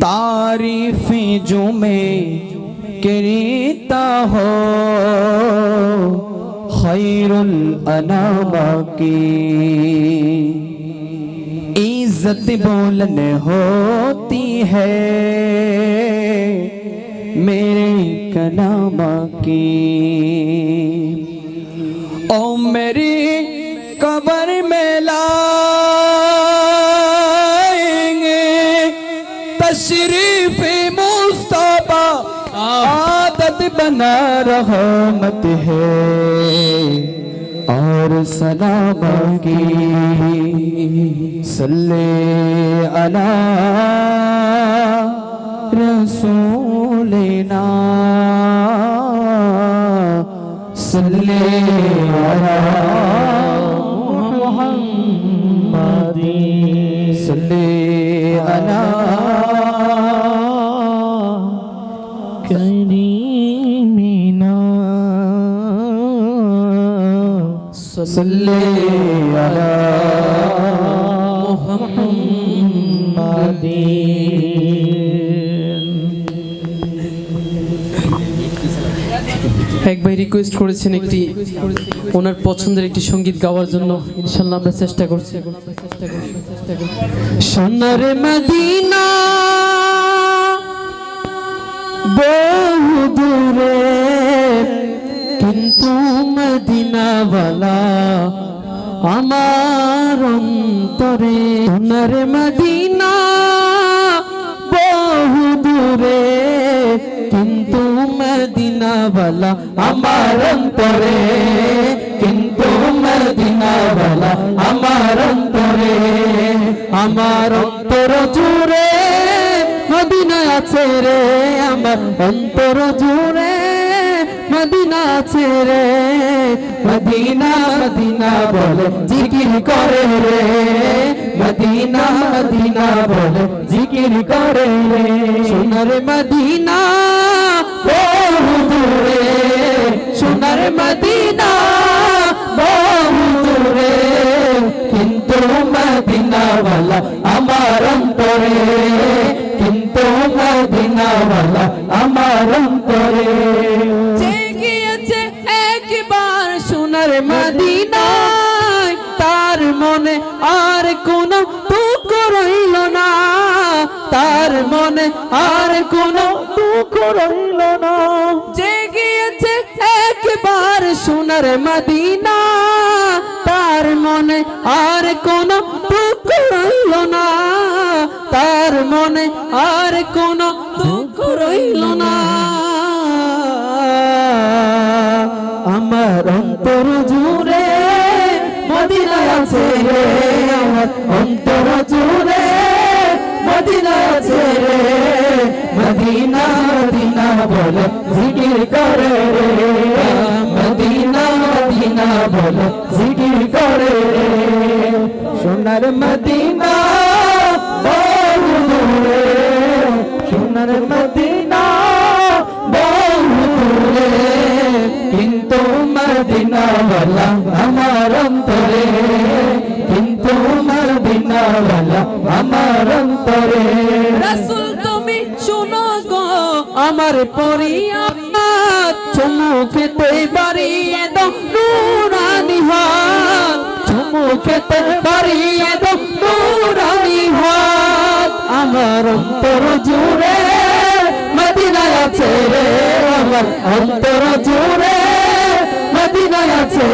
تعریف جمعے کریتا ہو خیر الانام کی عزت بولن ہوتی ہے، میرے کنام کی۔ او میری تشریف مصطفیٰ عادت بنا رحمت ہے اور سلام کی. صلی علی رسولنا. صلی علی محمد. صلی علی صل على محمد. এক ভাই রিকোয়েস্ট করেছেন একটি ওনার পছন্দের একটি সংগীত গাওয়ার জন্য। ইনশাল্লাহ আমরা চেষ্টা করছি। সোনারে মদিনা বহু দূরে মদিনাওয়ালা, আমার অন্তরে সোনার মদিনা বহু দূরে, কিন্তু মদিনাওয়ালা, আমার অন্তরে, কিন্তু মদিনাওয়ালা, আমার অন্তরে, আমার অন্তর জুড়ে মদিনা আছে রে, আমার অন্তর জুড়ে। মদিনা রে। মদিনা মদিনা বলে, জিকির করে রে। মদিনা মদিনা বলে, জিকির করে রে। সোনার মদিনা বহু দূরে সোনার মদিনা বহু দূরে কিন্তু মদিনাওয়ালা আমার অন্তরে। কিন্তু মদিনাওয়ালা মদিনায় তার মনে আর কোন দুঃখ রইল না। তার মনে আর কোন দুঃখ রইল না। যে গিয়েছে একবার সোনার মদিনা। তার মনে আর কোন দুঃখ রইল না। তার মনে আর কোন দুঃখ রইল না। আমার অন্তর জুড়ে মদিনা আছে রে। আমার অন্তর জুড়ে মদিনা আছে রে। মদিনা মদিনা বলে, জিকির করে রে। মদিনা মদিনা বলে, জিকির করে রে। সোনার মদিনা মদিনাওয়ালা আমার অন্তরে কিন্তু মদিনাওয়ালা আমার অন্তরে। রাসূল, তুমি শুনো গো, আমার পরিয়া চুমুকেতে বাড়িয়ে দাও নুরানি হাত। চুমুকেতে বাড়িয়ে দাও নুরানি হাত। আমার অন্তর জুড়ে মদিনায় আছে রে, আমার অন্তর জুড়ে মদিনায় আছে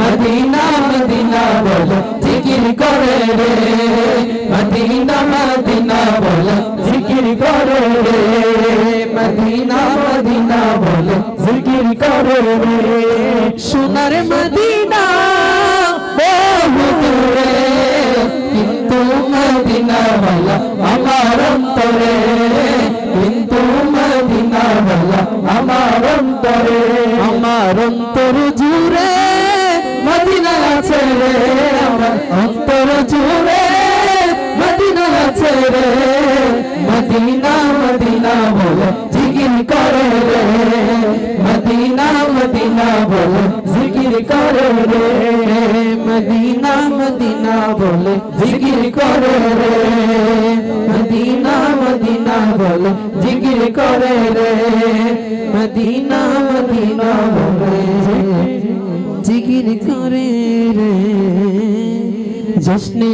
মদিনা মদিনা বলে, জিকির করে রে। মদিনা মদিনা বলে, জিকির করে রে। মদিনা মদিনা বলে, জিকির করে রে। সোনার মদিনা বহু দূরে কিন্তু মদিনা বলা, আমার অন্তরে। কিন্তু মদিনা বলা, আমার অন্তরে। আমার অন্তর জুড়ে মদিনা আছে রে আমার। অন্তর জুড়ে মদিনা আছে রে। মদিনা মদিনা বলে, জিকির করে রে। মদিনা মদিনা বলে, জিকির করে রে। মদিনা মদিনা বলে, জিকির করে রে। মদিনা মদিনা বলে, জিকির করে রে। জিকির করে রে জশ্নে